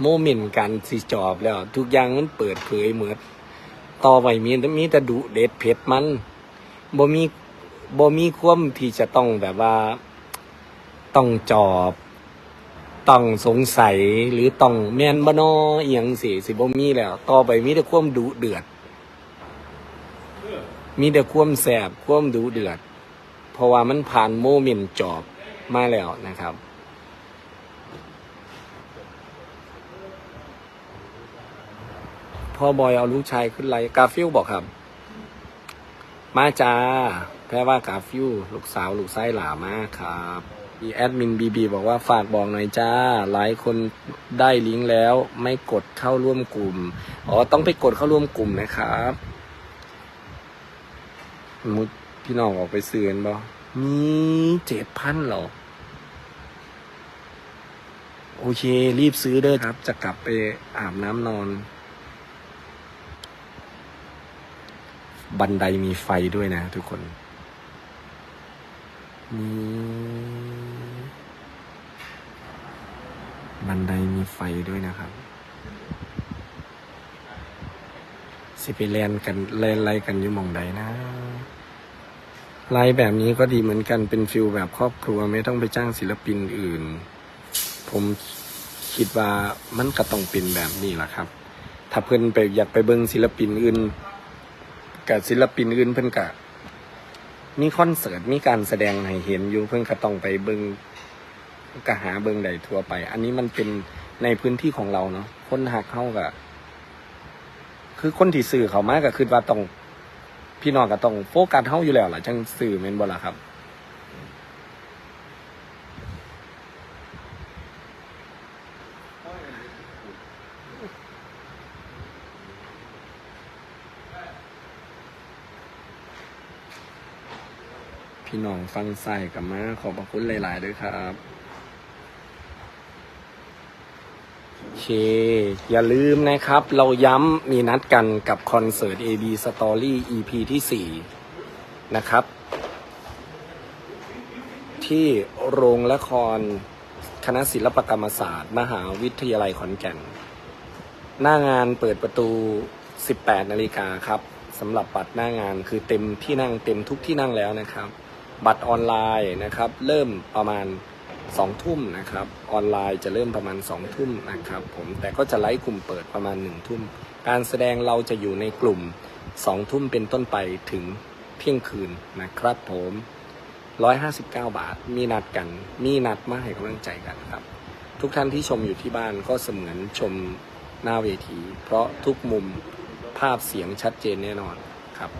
โมเมนต์การสิจอบแล้ว ทุกอย่างมันเปิดเผยเหมือนต่อไปมีมีแต่ดุเด็ดเผ็ดมันบ่มีบ่มีความที่จะต้องแบบว่าต้องจอบต้องสงสัยหรือต้องแมนบนออียงสิสิบ่มีแล้ว ต่อไปมีแต่ความดุเดือด มีแต่ความแสบความดุเดือด เพราะว่ามันผ่านโมเมนต์จอบมาแล้วนะครับ พ่อบอยเอาลูกชายขึ้นไลฟ์กาฟิลบอกครับ มาจ้าแพ้ว่ากาฟิลลูกสาวลูกไส้หลามากครับมีแอดมินบีบีบอกว่าฝากบอกหน่อยจ้า หลายคนได้ลิงก์แล้ว ไม่กดเข้าร่วมกลุ่ม อ๋อ ต้องไปกดเข้าร่วมกลุ่มนะครับมุดพี่น้องออกไปเสือนบ่มีเจ็ดพันหรอ โอเค รีบซื้อเด้อครับ จะกลับไปอาบน้ำนอน บันไดมีไฟด้วยนะทุกคนมีบันไดมีไฟด้วยนะครับ สิไปแลนกันแลนอะไรกันอยู่มองใดนะไลน์แบบนี้ก็ดีเหมือนกันเป็นฟิลแบบครอบครัวไม่ต้องไปจ้างศิลปินอื่น ผมคิดว่ามันก็ต้องเป็นแบบนี้แหละครับ ถ้าเพื่อนไปอยากไปเบิ่งศิลปินอื่น กับศิลปินอื่นเพิ่นกะมีคอนเสิร์ตมีการแสดงให้เห็นอยู่เพิ่นก็ต้องไปเบิงก็หาเบิงใดทั่วไป อันนี้มันเป็นในพื้นที่ของเราเนาะคนหักเข้ากับคือคนที่สื่อเขามากก็คือว่าต้องพี่น้องก็ต้องโฟกัสเข้าอยู่แล้วล่ะจังสื่อเมนบ่ล่ะครับ พี่น้องฟังใส่กับมาขอบพระคุณหลาย ๆ ด้วยครับโอเค อย่าลืมนะครับ เราย้ำมีนัดกันกับคอนเสิร์ต AB Story EP ที่ 4 นะครับ ที่โรงละครคณะศิลปกรรมศาสตร์ มหาวิทยาลัยขอนแก่น หน้างานเปิดประตู 18 นาฬิกาครับสำหรับบัตรหน้างานคือเต็มที่นั่งเต็มทุกที่นั่งแล้วนะครับ บัตรออนไลน์นะครับเริ่มประมาณ2ทุ่มนะครับออนไลน์จะเริ่มประมาณ2ทุ่มนะครับผมแต่ก็จะไลฟ์กลุ่มเปิดประมาณ1ทุ่มการแสดงเราจะอยู่ในกลุ่ม2ทุ่มเป็นต้นไปถึงเที่ยงคืนนะครับผม 159 บาท มีนัดกัน มีนัดมาให้กำลังใจกันครับ ทุกท่านที่ชมอยู่ที่บ้านก็เสมือนชมหน้าเวที เพราะทุกมุมภาพเสียงชัดเจนแน่นอนครับ